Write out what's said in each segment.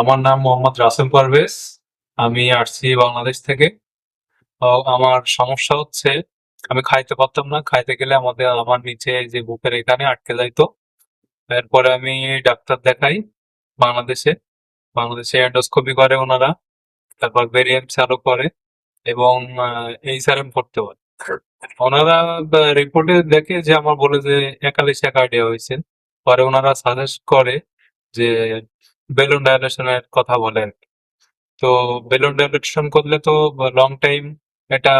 আমার নাম মোহাম্মদ রাসেল পারভেজ। আমি আসছি বাংলাদেশ থেকে। আমার সমস্যা হচ্ছে, আমি খাইতে পারতাম না। খাইতে গেলে আমাদের আমার নিচে যে বুকের এখানে আটকে যাইতো। এরপরে আমি ডাক্তার দেখাই বাংলাদেশে। বাংলাদেশে এন্ডোস্কোপি করে ওনারা। তারপর ভেরিয়েন্ট চালু করে এবং এই স্যারেম করতে পারে ওনারা রিপোর্টে দেখে যে আমার বলে যে একালিশিয়া কার্ডিয়া হয়েছে। পরে ওনারা সাজেস্ট করে যে বেলুন ডায়ালেশনের কথা বলেন। তো বেলুন ডায়ালেশন করলে তো লং টাইম এটা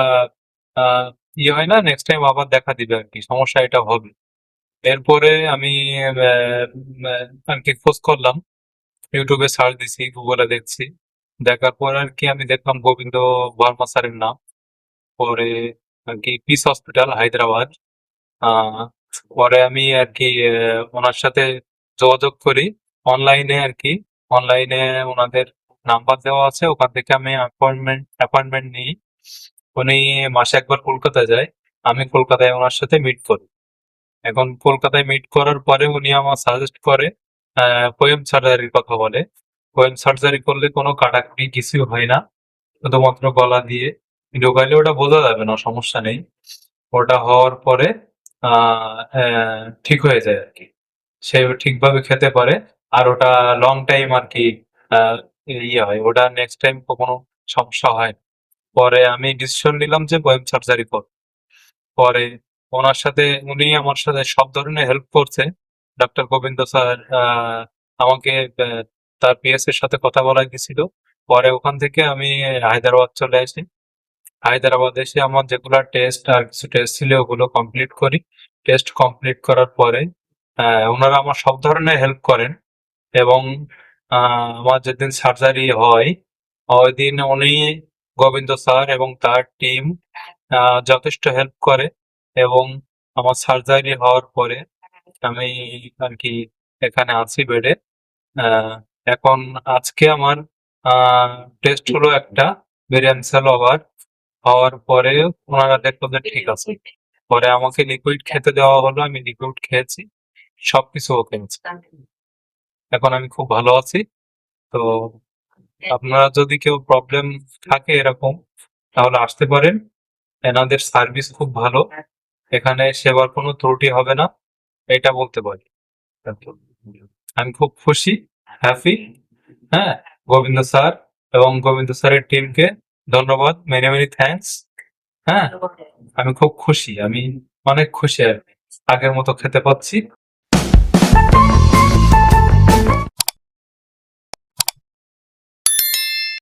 ইয়ে হয় না নেক্সট টাইম আবার দেখা দিবে আর কি, সমস্যা এটা হবে। এরপরে আমি আর কি খোঁজ করলাম ইউটিউবে সার্চ দিছি গুগলে দেখছি। দেখার পর আর কি আমি দেখলাম গোবিন্দ বর্মা স্যারের নাম। পরে আর কি পিস হসপিটাল হায়দ্রাবাদ। পরে আমি আর কি ওনার সাথে যোগাযোগ করি অনলাইনে আর কি। অনলাইনে ওনাদের নাম্বার দেওয়া আছে, ওখান থেকে আমি অ্যাপয়েন্টমেন্ট অ্যাপয়েন্টমেন্ট নিই। উনি মাসে একবার কলকাতায় যায়, আমি কলকাতায় ওনার সাথে মিট করি। এখন কলকাতায় মিট করার পরে উনি আমার সাজেস্ট করে কোয়েম সার্জারির কথা বলে। কোয়েম সার্জারি করলে কোনো কাটাকুটি কিছু হয় না, শুধুমাত্র গলা দিয়ে। ঢোকাইলে ওটা বোঝা যাবে না, সমস্যা নেই। ওটা হওয়ার পরে ঠিক হয়ে যায় আর কি। সে ঠিকভাবে খেতে পারে। আর ওটা লং টাইম আর কি আহ, ইয়ে হয়। ওটা নেক্সট টাইম কখনো সমস্যা হয়। পরে আমি ডিসিশন নিলাম যে বয়েম সার্জারি কর পরে ওনার সাথে উনি আমার সাথে সব ধরনের হেল্প করছে। ডক্টর গোবিন্দ স্যার আহ, আমাকে তার পিএস এর সাথে কথা বলা দিছিল পরে ওখান থেকে আমি হায়দ্রাবাদ চলে আসি। হায়দ্রাবাদ এসে আমার যেগুলো টেস্ট আর কিছু টেস্ট ছিল ওগুলো কমপ্লিট করি। টেস্ট কমপ্লিট করার পরে আহ, ওনারা আমার সব ধরনের হেল্প করেন। এবং আমার যেদিন সার্জারি হয়, ওই দিন উনি গোবিন্দ স্যার এবং তার টিম যথেষ্ট হেল্প করে এবং আমার সার্জারি হওয়ার পরে আমি আর কি এখানে আছি বেডে। এখন আজকে আমার টেস্ট হলো একটা ভেরিয়ান্সিয়াল ওভার হওয়ার পরে ওনারা দেখল যে ঠিক আছে। পরে আমাকে লিকুইড খেতে দেওয়া হলো, আমি লিকুইড খেয়েছি, সবকিছু ওকে আছে। এখন আমি খুব ভালো আছি। তো আপনারা যদি কেউ প্রবলেম থাকে এরকম তাহলে আসতে পারেন। এনাদের সার্ভিস খুব ভালো। এখানে সেবার কোনো ত্রুটি হবে না। এটা বলতে পারি। আমি খুব খুশি হ্যাপি হ্যাঁ গোবিন্দ স্যার এবং গোবিন্দ স্যারের টিমকে ধন্যবাদ। মেনি মেনি থ্যাঙ্কস হ্যাঁ। আমি খুব খুশি। আমি অনেক খুশি। আর আগের মতো খেতে পাচ্ছি।